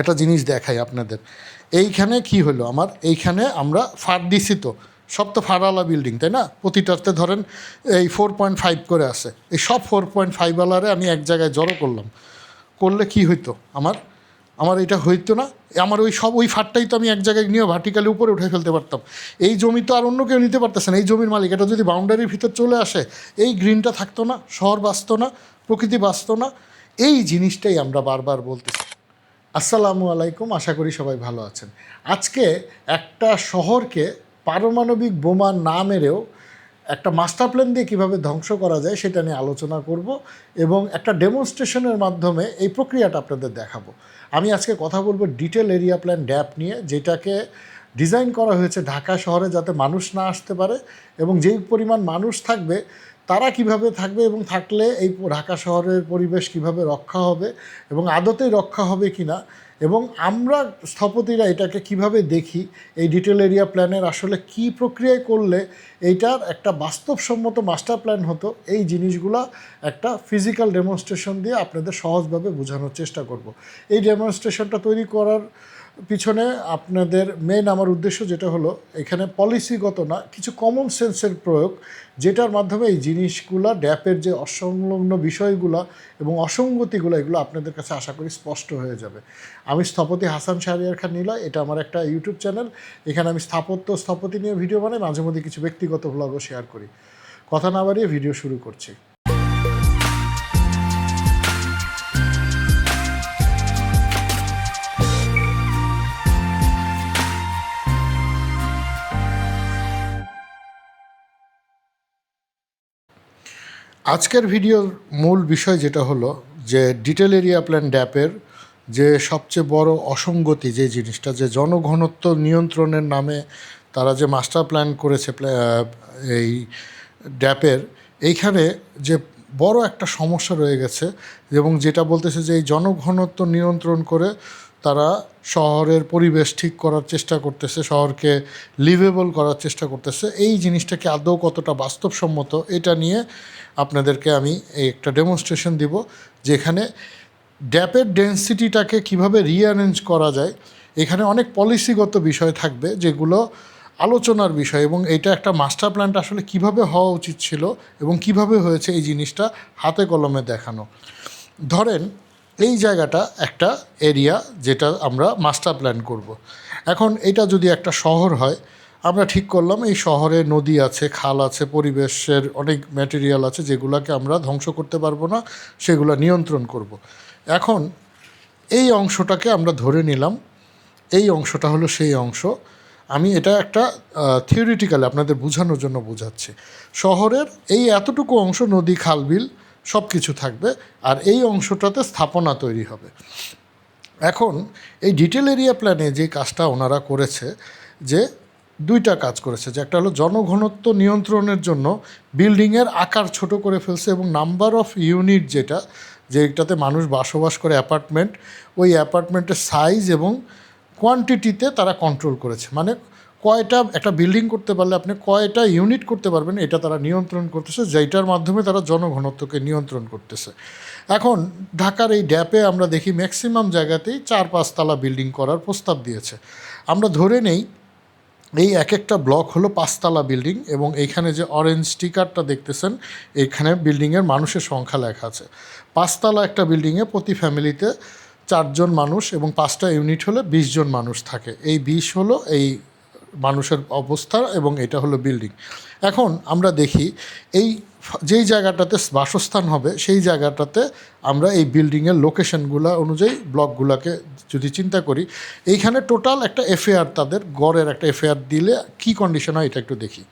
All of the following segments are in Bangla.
একটা জিনিস দেখাই আপনাদের। এইখানে কি হলো আমার? এইখানে আমরা ফার দিছি তো সব তো ফারওয়ালা বিল্ডিং তাই না? প্রতিটাতে ধরেন এই ফোর পয়েন্ট ফাইভ করে আছে। এই সব ফোর পয়েন্ট ফাইভওয়ালারে আমি এক জায়গায় জড়ো করলাম। করলে কি হইতো আমার? আমার এটা হইতো না। আমার ওই সব, ওই ফাটটাই তো আমি এক জায়গায় নিয়ে ভার্টিক্যালি উপরে উঠে ফেলতে পারতাম। এই জমি তো আর অন্য কেউ নিতে পারতেছে না। এই জমির মালিক, এটা যদি বাউন্ডারির ভিতর চলে আসে, এই গ্রিনটা থাকতো না, শহর বাঁচতো না, প্রকৃতি বাঁচতো না। এই জিনিসটাই আমরা বারবার বলতেছি। আসসালামু আলাইকুম, আশা করি সবাই ভালো আছেন। আজকে একটা শহরকে পারমাণবিক বোমা না মেরেও একটা মাস্টার প্ল্যান দিয়ে কীভাবে ধ্বংস করা যায় সেটা নিয়ে আলোচনা করব এবং একটা ডেমনস্ট্রেশনের মাধ্যমে এই প্রক্রিয়াটা আপনাদের দেখাবো। আমি আজকে কথা বলব ডিটেল এরিয়া প্ল্যান ড্যাপ নিয়ে, যেটাকে ডিজাইন করা হয়েছে ঢাকা শহরে যাতে মানুষ না আসতে পারে এবং যেই পরিমাণ মানুষ থাকবে তারা কীভাবে থাকবে এবং থাকলে এই ঢাকা শহরের পরিবেশ কীভাবে রক্ষা হবে এবং আদতেই রক্ষা হবে কি না এবং আমরা স্থপতিরা এটাকে কীভাবে দেখি, এই ডিটেল এরিয়া প্ল্যানের আসলে কি প্রক্রিয়ায় করলে এইটার একটা বাস্তবসম্মত মাস্টার প্ল্যান হতো, এই জিনিসগুলা একটা ফিজিক্যাল ডেমনস্ট্রেশন দিয়ে আপনাদের সহজভাবে বোঝানোর চেষ্টা করব। এই ডেমনস্ট্রেশনটা তৈরি করার পিছনে আপনাদের মেন আমার উদ্দেশ্য যেটা হলো, এখানে পলিসিগত না, কিছু কমন সেন্সের প্রয়োগ, যেটার মাধ্যমে এই জিনিসগুলা ড্যাপের যে অসংলগ্ন বিষয়গুলো এবং অসঙ্গতিগুলো, এগুলো আপনাদের কাছে আশা করি স্পষ্ট হয়ে যাবে। আমি স্থপতি হাসান শাহরিয়ার খান নীলা এটা আমার একটা ইউটিউব চ্যানেল, এখানে আমি স্থাপত্য স্থপতি নিয়ে ভিডিও বানাই মাঝে মধ্যে কিছু ব্যক্তিগত ভ্লগও শেয়ার করি। কথা না বাড়িয়ে ভিডিও শুরু করছি। আজকের ভিডিওর মূল বিষয় যেটা হলো যে ডিটেল এরিয়া প্ল্যান ড্যাপের যে সবচেয়ে বড় অসঙ্গতি যে জিনিসটা, যে জনঘনত্ব নিয়ন্ত্রণের নামে তারা যে মাস্টার প্ল্যান করেছে এই ড্যাপের, এইখানে যে বড় একটা সমস্যা রয়ে গেছে এবং যেটা বলতেছে যে এই জনঘনত্ব নিয়ন্ত্রণ করে তারা শহরের পরিবেশ ঠিক করার চেষ্টা করতেছে, শহরকে লিভেবল করার চেষ্টা করতেছে। এই জিনিসটাকে আদৌ কতটা বাস্তবসম্মত এটা নিয়ে আপনাদেরকে আমি একটা ডেমনস্ট্রেশন দিব, যেখানে ড্যাপের ডেন্সিটিটাকে কীভাবে রিঅ্যারেঞ্জ করা যায়, এখানে অনেক পলিসিগত বিষয় থাকবে, যেগুলো আলোচনার বিষয় এবং এটা একটা মাস্টার প্ল্যানটা আসলে কীভাবে হওয়া উচিত ছিল এবং কীভাবে হয়েছে এই জিনিসটা হাতে কলমে দেখানো। ধরেন এই জায়গাটা একটা এরিয়া যেটা আমরা মাস্টার প্ল্যান করব। এখন এটা যদি একটা শহর হয়, আমরা ঠিক করলাম এই শহরে নদী আছে, খাল আছে, পরিবেশের অনেক ম্যাটেরিয়াল আছে যেগুলোকে আমরা ধ্বংস করতে পারব না, সেগুলো নিয়ন্ত্রণ করব। এখন এই অংশটাকে আমরা ধরে নিলাম এই অংশটা হলো সেই অংশ আমি এটা একটা থিওরিটিক্যালি আপনাদের বোঝানোর জন্য বোঝাচ্ছি শহরের এই এতটুকু অংশ নদী খালবিল সব কিছু থাকবে আর এই অংশটাতে স্থাপনা তৈরি হবে। এখন এই ডিটেল এরিয়া প্ল্যানে যে কাজটা ওনারা করেছে, যে দুইটা কাজ করেছে, যে একটা হলো জনঘনত্ব নিয়ন্ত্রণের জন্য বিল্ডিংয়ের আকার ছোট করে ফেলছে এবং নাম্বার অফ ইউনিট যেটা, যেটাতে মানুষ বসবাস করে অ্যাপার্টমেন্ট ওই অ্যাপার্টমেন্টের সাইজ এবং কোয়ান্টিটিতে তারা কন্ট্রোল করেছে। মানে কয়টা, একটা বিল্ডিং করতে পারলে আপনি কয়টা ইউনিট করতে পারবেন, এটা তারা নিয়ন্ত্রণ করতেছে যেটার মাধ্যমে তারা জনঘনত্বকে নিয়ন্ত্রণ করতেছে। এখন ঢাকার এই ড্যাপে আমরা দেখি ম্যাক্সিমাম জায়গাতেই চার পাঁচতলা বিল্ডিং করার প্রস্তাব দিয়েছে। আমরা ধরে নেই, এই এক একটা ব্লক হলো পাঁচতলা বিল্ডিং এবং এইখানে যে অরেঞ্জ স্টিকারটা দেখতেছেন এইখানে বিল্ডিংয়ের মানুষের সংখ্যা লেখা আছে। পাঁচতলা একটা বিল্ডিংয়ে প্রতি ফ্যামিলিতে চারজন মানুষ এবং পাঁচটা ইউনিট হলে বিশ জন মানুষ থাকে। এই বিশ হলো এই মানুষের অবস্থা এবং এটা হলো বিল্ডিং এখন আমরা দেখি এই যেই জায়গাটাতে বাসস্থান হবে, সেই জায়গাটাতে আমরা এই বিল্ডিংয়ের লোকেশনগুলো অনুযায়ী ব্লকগুলোকে যদি চিন্তা করি, এইখানে টোটাল একটা এফএআর তাদের গড়ের একটা এফএআর দিলে কি কন্ডিশন হয় এটা একটু দেখি।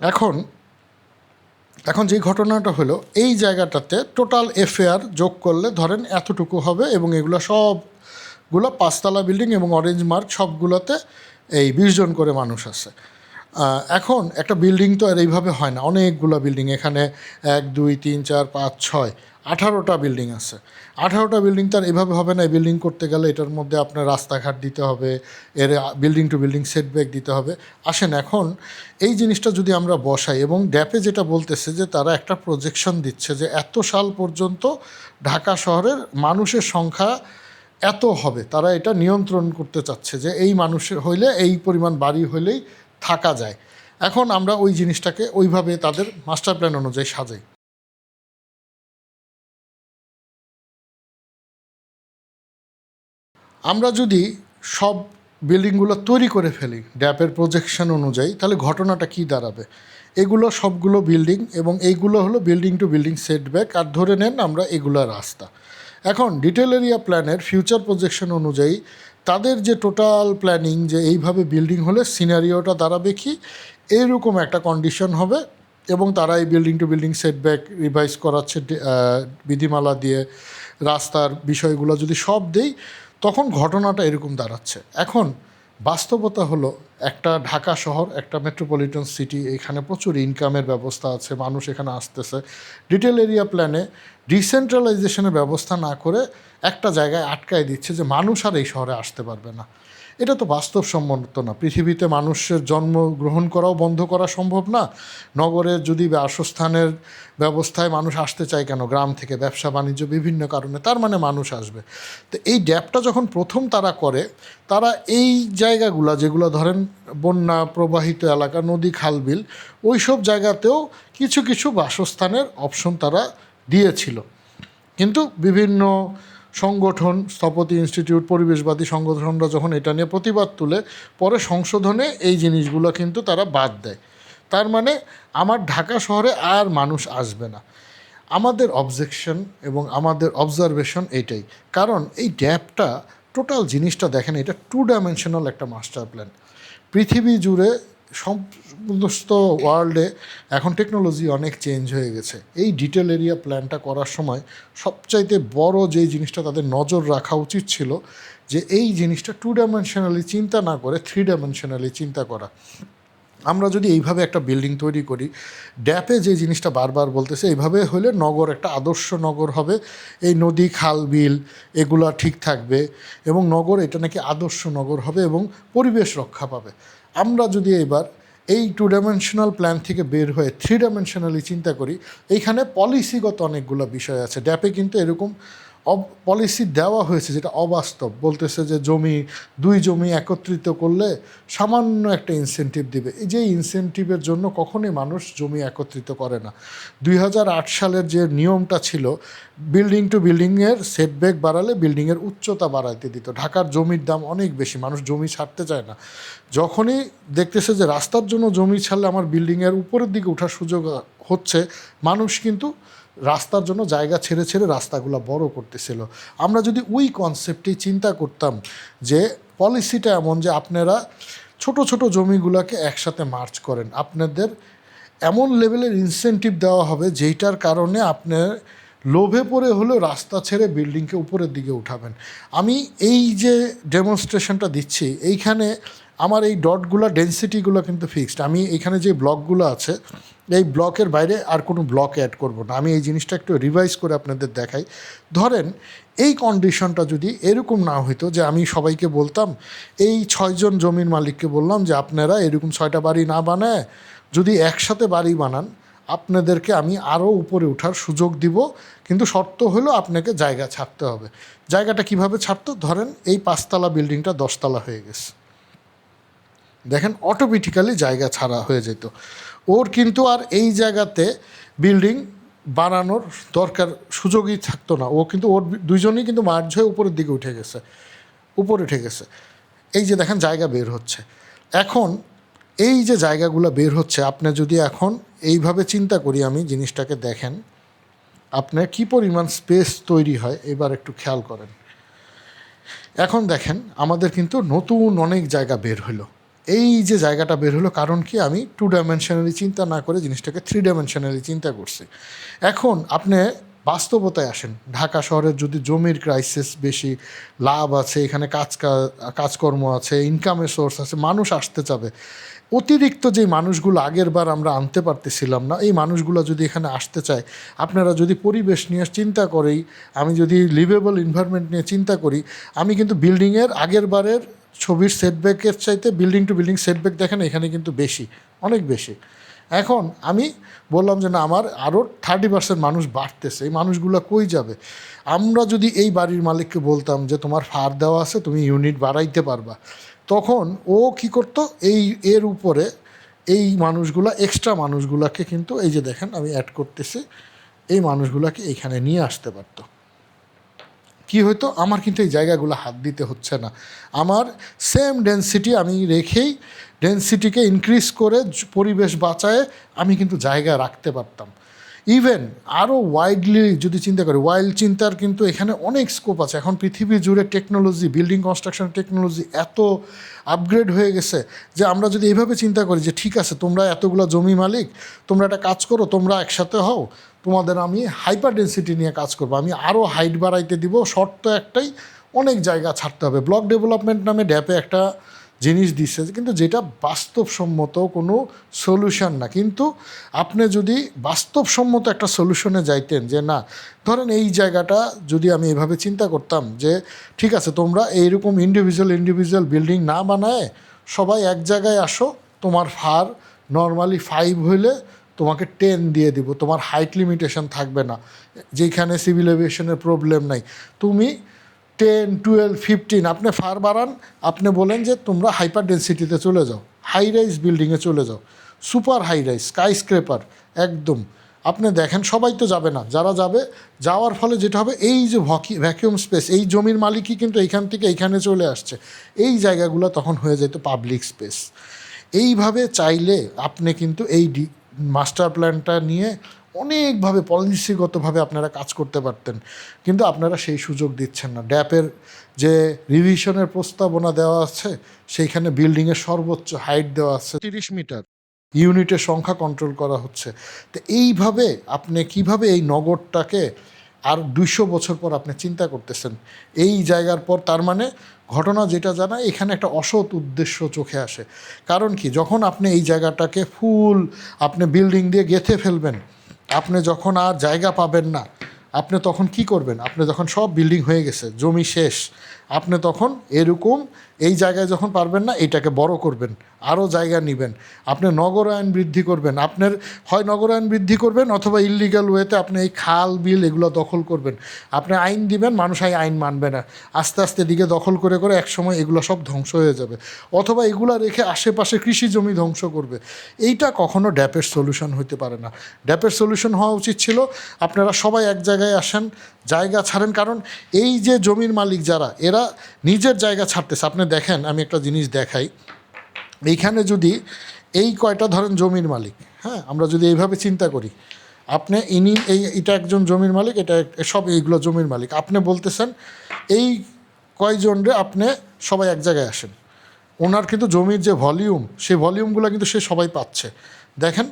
এখন এখন যে ঘটনাটা হলো, এই জায়গাটাতে টোটাল এফেয়ার যোগ করলে ধরেন এতটুকু হবে এবং এগুলো সবগুলো পাঁচতলা বিল্ডিং এবং অরেঞ্জ মার্ক সবগুলোতে এই বিশ জন করে মানুষ আছে। এখন একটা বিল্ডিং তো আর এইভাবে হয় না। অনেকগুলো বিল্ডিং এখানে এক, দুই, তিন, চার, পাঁচ, ছয়, আঠারোটা বিল্ডিং আছে। আঠারোটা বিল্ডিং তার এভাবে হবে না। বিল্ডিং করতে গেলে এটার মধ্যে আপনার রাস্তাঘাট দিতে হবে, এর বিল্ডিং টু বিল্ডিং সেটব্যাক দিতে হবে। আসেন এখন, এই জিনিসটা যদি আমরা বসাই, এবং ড্যাপে যেটা বলতেছে যে তারা একটা প্রজেকশন দিচ্ছে যে এত সাল পর্যন্ত ঢাকা শহরের মানুষের সংখ্যা এত হবে। তারা এটা নিয়ন্ত্রণ করতে চাচ্ছে যে এই মানুষের হইলে, এই পরিমাণ বাড়ি হইলেই থাকা যায়। এখন আমরা ওই জিনিসটাকে ওইভাবে তাদের মাস্টার প্ল্যান অনুযায়ী সাজাই। আমরা যদি সব বিল্ডিংগুলো তৈরি করে ফেলি, ড্যাপের প্রজেকশন অনুযায়ী, তাহলে ঘটনাটা কি দাঁড়াবে? এগুলো সবগুলো বিল্ডিং এবং এইগুলো হলো বিল্ডিং টু বিল্ডিং সেটব্যাক আর ধরে নেন আমরা এগুলো রাস্তা। এখন ডিটেল এরিয়া প্ল্যানের ফিউচার প্রজেকশন অনুযায়ী তাদের যে টোটাল প্ল্যানিং যে এইভাবে বিল্ডিং হলে সিনারিওটা দাঁড়াবে কি এইরকম একটা কন্ডিশন হবে এবং তারা এই building to building setback revise করাচ্ছে বিধিমালা দিয়ে রাস্তার বিষয়গুলো যদি সব দেই, তখন ঘটনাটা এরকম দাঁড়াচ্ছে। এখন বাস্তবতা হলো একটা ঢাকা শহর, একটা মেট্রোপলিটন সিটি এখানে প্রচুর ইনকামের ব্যবস্থা আছে, মানুষ এখানে আসতেছে। ডিটেল এরিয়া প্ল্যানে ডিসেন্ট্রালাইজেশনের ব্যবস্থা না করে একটা জায়গায় আটকায় দিচ্ছে যে মানুষ আর এই শহরে আসতে পারবে না। এটা তো বাস্তবসম্মত না। পৃথিবীতে মানুষের জন্ম গ্রহণ করাও বন্ধ করা সম্ভব না। নগরের যদি বাসস্থানের ব্যবস্থায় মানুষ আসতে চায় কেন? গ্রাম থেকে ব্যবসা, বাণিজ্য, বিভিন্ন কারণে তার মানে মানুষ আসবে। তো এই ড্যাপটা যখন প্রথম তারা করে, তারা এই জায়গাগুলো যেগুলো ধরেন বন্যা প্রবাহিত এলাকা, নদী, খালবিল ওই সব জায়গাতেও কিছু কিছু বাসস্থানের অপশন তারা দিয়েছিল। কিন্তু বিভিন্ন সংগঠন, স্থপতি ইনস্টিটিউট, পরিবেশবাদী সংগঠনরা যখন এটা নিয়ে প্রতিবাদ তুলে, পরে সংশোধনে এই জিনিসগুলো কিন্তু তারা বাদ দেয়। তার মানে আমার ঢাকা শহরে আর মানুষ আসবে না। আমাদের অবজেকশন এবং আমাদের অবজারভেশন এটাই। কারণ এই ড্যাপটা টোটাল জিনিসটা দেখেন, এটা টু ডাইমেনশনাল একটা মাস্টার প্ল্যান পৃথিবী জুড়ে সমস্ত ওয়ার্ল্ডে এখন টেকনোলজি অনেক চেঞ্জ হয়ে গেছে। এই ডিটেল এরিয়া প্ল্যানটা করার সময় সবচাইতে বড় যে জিনিসটা তাদের নজর রাখা উচিত ছিল যে এই জিনিসটা টু ডাইমেনশনালি চিন্তা না করে থ্রি ডাইমেনশনালি চিন্তা করা। আমরা যদি এইভাবে একটা বিল্ডিং তৈরি করি ড্যাপে যে জিনিসটা বারবার বলতেছে, এইভাবে হলে নগর একটা আদর্শ নগর হবে। এই নদী, খাল, বিল, এগুলা ঠিক থাকবে এবং নগর এটা নাকি আদর্শ নগর হবে এবং পরিবেশ রক্ষা পাবে। আমরা যদি এবার এই টু ডাইমেনশনাল প্ল্যান থেকে বের হয়ে থ্রি ডাইমেনশনালি চিন্তা করি, এইখানে পলিসিগত অনেকগুলো বিষয় আছে। ড্যাপে কিন্তু এরকম অব পলিসি দেওয়া হয়েছে যেটা অবাস্তব। বলতেছে যে জমি, দুই জমি একত্রিত করলে সামান্য একটা ইনসেন্টিভ দিবে। এই যে ইনসেন্টিভের জন্য কখনোই মানুষ জমি একত্রিত করে না। দুই হাজার আট সালের যে নিয়মটা ছিল বিল্ডিং টু বিল্ডিংয়ের সেটব্যাক বাড়ালে বিল্ডিংয়ের উচ্চতা বাড়াইতে দিত। ঢাকার জমির দাম অনেক বেশি, মানুষ জমি ছাড়তে চায় না। যখনই দেখতেছে যে রাস্তার জন্য জমি ছাড়লে আমার বিল্ডিংয়ের উপরের দিকে ওঠার সুযোগ হচ্ছে, মানুষ কিন্তু রাস্তার জন্য জায়গা ছেড়ে ছেড়ে রাস্তাগুলো বড় করতেছিল। আমরা যদি ওই কনসেপ্টেই চিন্তা করতাম যে পলিসিটা এমন যে আপনারা ছোট ছোট জমিগুলোকে একসাথে মার্চ করেন। আপনাদের এমন লেভেলের ইনসেন্টিভ দেওয়া হবে যেইটার কারণে আপনার লোভে পড়ে হলেও রাস্তা ছেড়ে বিল্ডিংকে উপরের দিকে উঠাবেন। আমি এই যে ডেমনস্ট্রেশনটা দিচ্ছি, এইখানে আমার এই ডটগুলো ডেন্সিটিগুলো কিন্তু ফিক্সড আমি এখানে যে ব্লকগুলো আছে, এই ব্লকের বাইরে আর কোনো ব্লক অ্যাড করব না। আমি এই জিনিসটা একটু রিভাইজ করে আপনাদের দেখাই। ধরেন, এই কন্ডিশনটা যদি এরকম না হইতো যে আমি সবাইকে বলতাম, এই ছয়জন জমির মালিককে বললাম যে আপনারা এরকম ছয়টা বাড়ি না বানায়, যদি একসাথে বাড়ি বানান আপনাদেরকে আমি আরও উপরে ওঠার সুযোগ দিব, কিন্তু শর্ত হলো আপনাকে জায়গা ছাড়তে হবে। জায়গাটা কীভাবে ছাড়তো? ধরেন এই পাঁচতলা বিল্ডিংটা দশতলা হয়ে গেছে। দেখেন অটোমেটিক্যালি জায়গা ছাড়া হয়ে যেত। ওর কিন্তু আর এই জায়গাতে বিল্ডিং বানানোর দরকার সুযোগই থাকতো না। ও কিন্তু, ওর দুইজনই কিন্তু মার্জ হয়ে উপরের দিকে উঠে গেছে। উপরে উঠে গেছে। এই যে দেখেন জায়গা বের হচ্ছে। এখন এই যে জায়গাগুলো বের হচ্ছে, আপনি যদি এখন এইভাবে চিন্তা করি আমি জিনিসটাকে দেখেন, আপনার কি পরিমাণ স্পেস তৈরি হয়, এবার একটু খেয়াল করেন। এখন দেখেন, আমাদের কিন্তু নতুন অনেক জায়গা বের হলো। এই যে জায়গাটা বের হলো, কারণ কি আমি টু ডাইমেনশনালি চিন্তা না করে জিনিসটাকে থ্রি ডাইমেনশনালি চিন্তা করছি। এখন আপনি বাস্তবতায় আসেন। ঢাকা শহরের যদি জমির ক্রাইসিস বেশি লাভ আছে, এখানে কাজ কাজকর্ম আছে ইনকামের সোর্স আছে, মানুষ আসতে চাবে। অতিরিক্ত যে মানুষগুলো আগের বার আমরা আনতে পারতেছিলাম না, এই মানুষগুলো যদি এখানে আসতে চায়, আপনারা যদি পরিবেশ নিয়ে চিন্তা করেই, আমি যদি লিভেবল এনভায়রনমেন্ট নিয়ে চিন্তা করি, আমি কিন্তু বিল্ডিংয়ের আগের বারের ছবির সেটব্যাকের চাইতে বিল্ডিং টু বিল্ডিং সেটব্যাক দেখেন, এখানে কিন্তু বেশি, অনেক বেশি। এখন আমি বললাম যে না, আমার আরও থার্টি পার্সেন্ট মানুষ বাড়তেছে, এই মানুষগুলো কই যাবে? আমরা যদি এই বাড়ির মালিককে বলতাম যে তোমার ফার দেওয়া আছে, তুমি ইউনিট বাড়াইতে পারবা। তখন ও কি করতো? এই, এর উপরে এই মানুষগুলা এক্সট্রা মানুষগুলাকে কিন্তু, এই যে দেখেন আমি অ্যাড করতেছি, এই মানুষগুলাকে এইখানে নিয়ে আসতে পারতো। কি হতো আমার কিন্তু এই জায়গাগুলো হাত দিতে হচ্ছে না। আমার সেম ডেন্সিটি আমি রেখেই ডেন্সিটিকে ইনক্রিজ করে পরিবেশ বাঁচায় আমি কিন্তু জায়গা রাখতে পারতাম। ইভেন আরও ওয়াইডলি যদি চিন্তা করি ওয়াইল্ড চিন্তার কিন্তু এখানে অনেক স্কোপ আছে। এখন পৃথিবী জুড়ে টেকনোলজি বিল্ডিং কনস্ট্রাকশন টেকনোলজি এত আপগ্রেড হয়ে গেছে যে আমরা যদি এইভাবে চিন্তা করি যে ঠিক আছে, তোমরা এতগুলো জমি মালিক, তোমরা একটা কাজ করো, তোমরা একসাথে হও। তোমাদের আমি হাইপার ডেন্সিটি নিয়ে কাজ করব। আমি আরও হাইট বাড়াইতে দিব, শর্ত একটাই, অনেক জায়গা ছাড়তে হবে। ব্লক ডেভেলপমেন্ট নামে ড্যাপে একটা জিনিস দিচ্ছে কিন্তু যেটা বাস্তবসম্মত কোনো সলিউশন না। কিন্তু আপনি যদি বাস্তবসম্মত একটা সলিউশনে যাইতেন যে, না, ধরেন এই জায়গাটা যদি আমি এভাবে চিন্তা করতাম যে, ঠিক আছে, তোমরা এইরকম ইন্ডিভিজুয়াল ইন্ডিভিজুয়াল বিল্ডিং না বানায়, সবাই এক জায়গায় আসো, তোমার ফার নর্মালি ফাইভ হইলে তোমাকে টেন দিয়ে দিব, তোমার হাইট লিমিটেশন থাকবে না যেখানে সিভিল এভিয়েশনের প্রবলেম নাই। তুমি টেন টুয়েলভ ফিফটিন আপনি ফার বাড়ান, আপনি বলেন যে তোমরা হাইপার ডেন্সিটিতে চলে যাও হাই রাইজ বিল্ডিংয়ে চলে যাও super high rise skyscraper একদম। আপনি দেখেন, সবাই তো যাবে না, যারা যাবে, যাওয়ার ফলে যেটা হবে, এই যে ভ্যাকিউম স্পেস এই জমির মালিকই কিন্তু এইখান থেকে এইখানে চলে আসছে, এই জায়গাগুলো তখন হয়ে যেত পাবলিক স্পেস এইভাবে চাইলে আপনি কিন্তু এই মাস্টার প্ল্যানটা নিয়ে অনেকভাবে পলিসিগতভাবে আপনারা কাজ করতে পারতেন। কিন্তু আপনারা সেই সুযোগ দিচ্ছেন না। ড্যাপের যে রিভিশনের প্রস্তাবনা দেওয়া আছে, সেইখানে বিল্ডিংয়ের সর্বোচ্চ হাইট দেওয়া আছে, তিরিশ মিটার। ইউনিটের সংখ্যা কন্ট্রোল করা হচ্ছে। তো এইভাবে আপনি কীভাবে এই নগরটাকে আর দুইশো বছর পর আপনি চিন্তা করতেছেন? এই জায়গার পর তার মানে ঘটনা যেটা জানা এখানে একটা অসৎ উদ্দেশ্য চোখে আসে। কারণ কি? যখন আপনি এই জায়গাটাকে ফুল, আপনি বিল্ডিং দিয়ে গেঁথে ফেলবেন, আপনি যখন আর জায়গা পাবেন না, আপনি তখন কি করবেন? আপনি যখন সব বিল্ডিং হয়ে গেছে, জমি শেষ আপনি তখন এরকম এই জায়গায় যখন পারবেন না এটাকে বড় করবেন, আরও জায়গা নেবেন। আপনি নগরায়ন বৃদ্ধি করবেন, আপনার হয় নগরায়ন বৃদ্ধি করবেন অথবা ইল্লিগাল ওয়েতে আপনি এই খাল, বিল এগুলো দখল করবেন। আপনি আইন দিবেন, মানুষ এই আইন মানবে না। আস্তে আস্তে দিকে দখল করে করে একসময় এগুলো সব ধ্বংস হয়ে যাবে। অথবা এগুলো রেখে আশেপাশে কৃষি জমি ধ্বংস করবে। এইটা কখনো ড্যাপের সলিউশন হতে পারে না। ড্যাপের সলিউশন হওয়া উচিত ছিল, আপনারা সবাই এক জায়গায় আসেন, জায়গা ছাড়েন। কারণ এই যে জমির মালিক যারা, এরা নিজের জায়গা ছাড়তেছে। আপনি দেখেন, আমি একটা জিনিস দেখাই। এইখানে যদি এই কয়টা ধরেন জমির মালিক হ্যাঁ আমরা যদি এইভাবে চিন্তা করি, আপনি ইনি, এই, এটা একজন জমির মালিক, এটা সব এইগুলো জমির মালিক। আপনি বলতেছেন, এই কয়জনরে আপনি সবাই এক জায়গায় আসেন। ওনার কিন্তু জমির যে ভলিউম, সেই ভলিউমগুলো কিন্তু সে সবাই পাচ্ছে। দেখেন,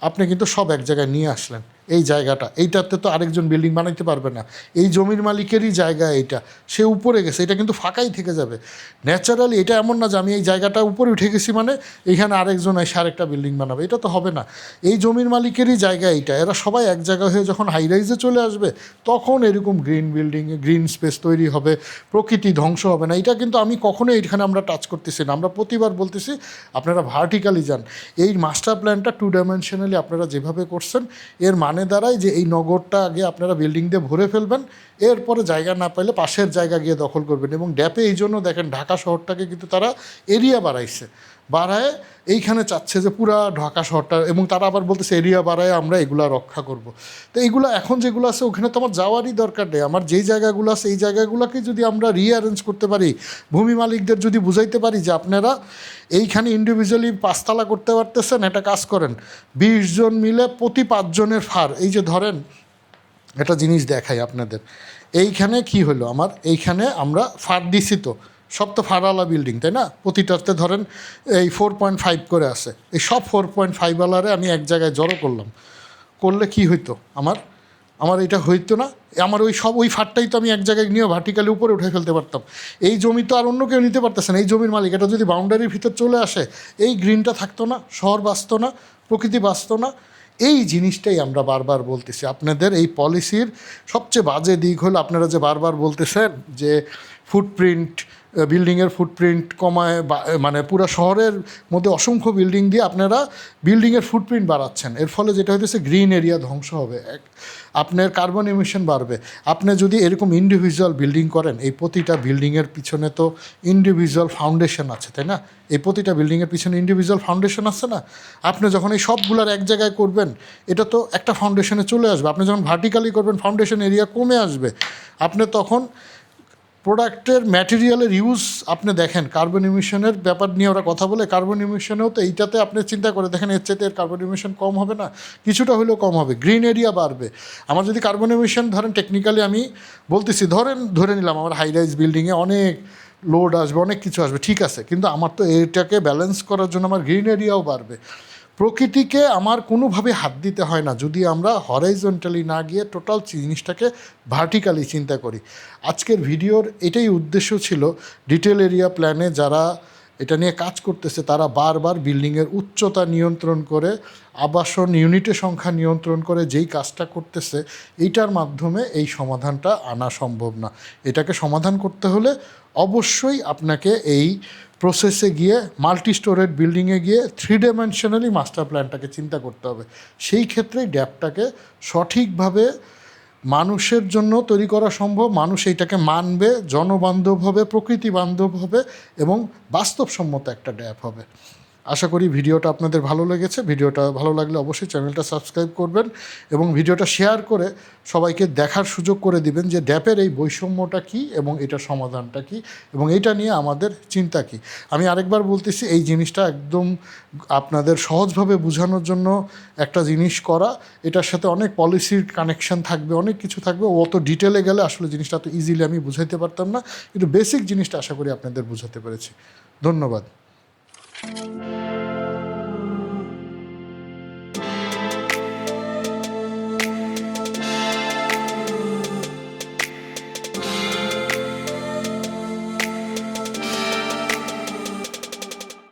আপনি কিন্তু সব এক জায়গায় নিয়ে আসলেন। এই জায়গাটা। এইটাতে তো আরেকজন বিল্ডিং বানাইতে পারবে না। এই জমির মালিকেরই জায়গা এইটা। সে উপরে গেছে, এটা কিন্তু ফাঁকাই থেকে যাবে। ন্যাচারালি এটা এমন না যে আমি এই জায়গাটা উপরে উঠে গেছি মানে এইখানে আরেকজন এসে আরেকটা বিল্ডিং বানাবে। এটা তো হবে না। এই জমির মালিকেরই জায়গা এইটা। এরা সবাই এক জায়গা হয়ে যখন হাই রাইজে চলে আসবে, তখন এরকম গ্রিন বিল্ডিং গ্রিন স্পেস তৈরি হবে। প্রকৃতি ধ্বংস হবে না। এটা কিন্তু আমি কখনোই এইখানে আমরা টাচ করতেছি না। আমরা প্রতিবার বলতেছি, আপনারা ভার্টিক্যালি যান। এই মাস্টার প্ল্যানটা টু ডাইমেনশনালি আপনারা যেভাবে করছেন, এর মানে দাঁড়ায় যে এই নগরটা আগে আপনারা বিল্ডিং দিয়ে ভরে ফেলবেন, এরপরে জায়গা না পাইলে পাশের জায়গা গিয়ে দখল করবেন। এবং ড্যাপে এই জন্য দেখেন ঢাকা শহরটাকে কিন্তু তারা এরিয়া বাড়াইছে। বাড়ায়, এইখানে চাচ্ছে যে পুরা ঢাকা শহরটা এবং তারা আবার বলতেছে, এরিয়া বাড়ায় আমরা এগুলা রক্ষা করব। তো এইগুলো এখন যেগুলো আছে, ওখানে তো আমার যাওয়ারই দরকার নেই। আমার যেই জায়গাগুলো আছে, এই জায়গাগুলোকে যদি আমরা রিঅ্যারেঞ্জ করতে পারি, ভূমি মালিকদের যদি বুঝাইতে পারি যে আপনারা এইখানে ইন্ডিভিজুয়ালি পাঁচতলা করতে পারতেছেন, একটা কাজ করেন। বিশ জন মিলে প্রতি পাঁচজনের ফার এই যে ধরেন, একটা জিনিস দেখাই আপনাদের। এইখানে কি হলো? আমার এইখানে আমরা ফার দিছি তো। সব তো ফারওয়ালা বিল্ডিং তাই না? প্রতিটাতে ধরেন এই ফোর পয়েন্ট ফাইভ করে আছে। এই সব ফোর পয়েন্ট ফাইভ ফাইভওয়ালারে আমি এক জায়গায় জড়ো করলাম। করলে কি হইতো আমার? আমার এটা হইতো না। আমার ওই সব, ওই ফাটটাই তো আমি এক জায়গায় নিয়ে ভার্টিক্যালি উপরে উঠে ফেলতে পারতাম। এই জমি তো আর অন্য কেউ নিতে পারতেছে না। এই জমির মালিক, এটা যদি বাউন্ডারির ভিতর চলে আসে, এই গ্রিনটা থাকতো না, শহর বাঁচতো না, প্রকৃতি বাঁচতো না। এই জিনিসটাই আমরা বারবার বলতেছি। আপনাদের এই পলিসির সবচেয়ে বাজে দিক হলো আপনারা যে বারবার বলতেছেন যে ফুটপ্রিন্ট বিল্ডিংয়ের ফুটপ্রিন্ট কমায় মানে পুরো শহরের মধ্যে অসংখ্য বিল্ডিং দিয়ে আপনারা বিল্ডিংয়ের ফুটপ্রিন্ট বাড়াচ্ছেন। এর ফলে যেটা হইতেছে গ্রিন এরিয়া ধ্বংস হবে। এক- আপনার কার্বন এমিশন বাড়বে। আপনি যদি এরকম ইন্ডিভিজুয়াল বিল্ডিং করেন, এই প্রতিটা বিল্ডিংয়ের পিছনে তো ইন্ডিভিজুয়াল ফাউন্ডেশন আছে, তাই না? এই প্রতিটা বিল্ডিংয়ের পিছনে ইন্ডিভিজুয়াল ফাউন্ডেশন আছে না? আপনি যখন এই সবগুলার এক জায়গায় করবেন, এটা তো একটা ফাউন্ডেশনে চলে আসবে। আপনি যখন ভার্টিক্যালি করবেন ফাউন্ডেশন এরিয়া কমে আসবে। আপনি তখন প্রোডাক্টের ম্যাটেরিয়ালের ইউজ আপনি দেখেন, কার্বন ইমিশনের ব্যাপার নিয়ে ওরা কথা বলে, কার্বন ইমিশনেও তো এইটাতে আপনি চিন্তা করে দেখেন, এর চাইতে এর কার্বন ইমিশন কম হবে না, কিছুটা হলেও কম হবে, গ্রিন এরিয়া বাড়বে। আমার যদি কার্বন ইমিশন ধরেন টেকনিক্যালি আমি বলতেছি, ধরেন, ধরে নিলাম আমার হাই রাইজ বিল্ডিংয়ে অনেক লোড আসবে, অনেক কিছু আসবে, ঠিক আছে, কিন্তু আমার তো এটাকে ব্যালেন্স করার জন্য আমার গ্রিন এরিয়াও বাড়বে। প্রকৃতিকে আমার কোনোভাবে হাত দিতে হয় না, যদি আমরা হরাইজন্টালি না গিয়ে টোটাল জিনিসটাকে ভার্টিক্যালি চিন্তা করি। আজকের ভিডিওর এটাই উদ্দেশ্য ছিল ডিটেল এরিয়া প্ল্যানে যারা এটা নিয়ে কাজ করতেছে, তারা বারবার বিল্ডিংয়ের উচ্চতা নিয়ন্ত্রণ করে, আবাসন ইউনিটের সংখ্যা নিয়ন্ত্রণ করে, যেই কাজটা করতেছে, এইটার মাধ্যমে এই সমাধানটা আনা সম্ভব না। এটাকে সমাধান করতে হলে অবশ্যই আপনাকে এই প্রসেসে গিয়ে মাল্টি স্টোরেড বিল্ডিংয়ে গিয়ে থ্রি ডাইমেনশনালি মাস্টার প্ল্যানটাকে চিন্তা করতে হবে। সেই ক্ষেত্রেই ড্যাপটাকে সঠিকভাবে মানুষের জন্য তৈরি করা সম্ভব, মানুষ এইটাকে মানবে, জনবান্ধব হবে প্রকৃতি বান্ধব হবে এবং বাস্তবসম্মত একটা ড্যাপ হবে। আশা করি ভিডিওটা আপনাদের ভালো লেগেছে। ভিডিওটা ভালো লাগলে অবশ্যই চ্যানেলটা সাবস্ক্রাইব করবেন এবং ভিডিওটা শেয়ার করে সবাইকে দেখার সুযোগ করে দিবেন যে ড্যাপের এই বৈষম্যটা কী এবং এটার সমাধানটা কী এবং এটা নিয়ে আমাদের চিন্তা কী। আমি আরেকবার বলতেছি, এই জিনিসটা একদম আপনাদের সহজভাবে বোঝানোর জন্য একটা জিনিস করা। এটার সাথে অনেক পলিসির কানেকশন থাকবে, অনেক কিছু থাকবে। অত ডিটেলে গেলে আসলে জিনিসটা তো ইজিলি আমি বুঝাইতে পারতাম না। কিন্তু বেসিক জিনিসটা আশা করি আপনাদের বোঝাতে পেরেছি। ধন্যবাদ। Thank you.